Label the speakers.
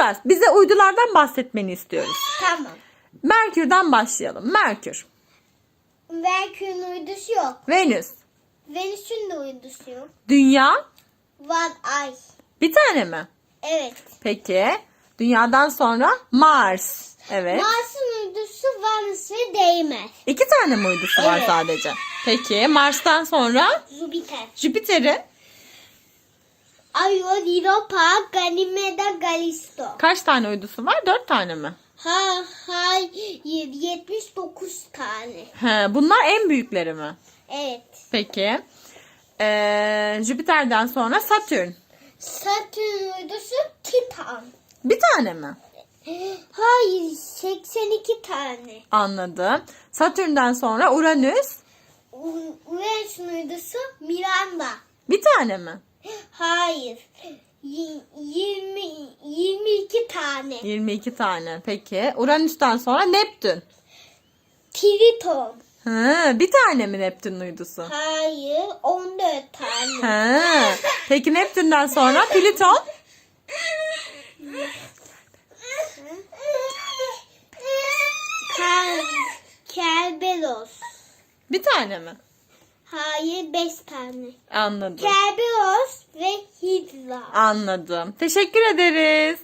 Speaker 1: Uras bize uydulardan bahsetmeni istiyoruz.
Speaker 2: Tamam.
Speaker 1: Merkür'den başlayalım. Merkür,
Speaker 2: Merkür'ün uydusu yok.
Speaker 1: Venüs,
Speaker 2: Venüs'ün de uydusu yok.
Speaker 1: Dünya
Speaker 2: Var ay.
Speaker 1: bir tane mi?
Speaker 2: Evet.
Speaker 1: Peki. Dünyadan sonra Mars. Evet.
Speaker 2: Mars'ın uydusu Venüs ve Değmez.
Speaker 1: İki tane mi uydusu var
Speaker 2: Evet.
Speaker 1: sadece? Peki. Mars'tan sonra
Speaker 2: Jüpiter.
Speaker 1: Jüpiter'in
Speaker 2: Io, Europa, Ganymede, Gallisto.
Speaker 1: kaç tane uydusu var? Dört tane mi?
Speaker 2: Ha, hayır, 79 tane.
Speaker 1: He, bunlar en büyükleri mi?
Speaker 2: Evet.
Speaker 1: Peki. Ee, Jüpiter'den sonra Satürn.
Speaker 2: Satürn uydusu Titan.
Speaker 1: Bir tane mi?
Speaker 2: Hayır, 82 tane.
Speaker 1: Anladım. Satürn'den sonra Uranüs.
Speaker 2: U- Uranüs'ün uydusu Miranda.
Speaker 1: Bir tane mi?
Speaker 2: Hayır. Y- 20 22 tane.
Speaker 1: 22 tane. Peki. Uranüs'ten sonra Neptün.
Speaker 2: Triton.
Speaker 1: He, bir tane mi Neptün uydusu?
Speaker 2: Hayır, 14 tane.
Speaker 1: He. Peki Neptün'den sonra Plüton.
Speaker 2: Ker Kerberos.
Speaker 1: Bir tane mi?
Speaker 2: Hayır, 5 tane.
Speaker 1: Anladım.
Speaker 2: Kerberos ve Hidra.
Speaker 1: Anladım. Teşekkür ederiz.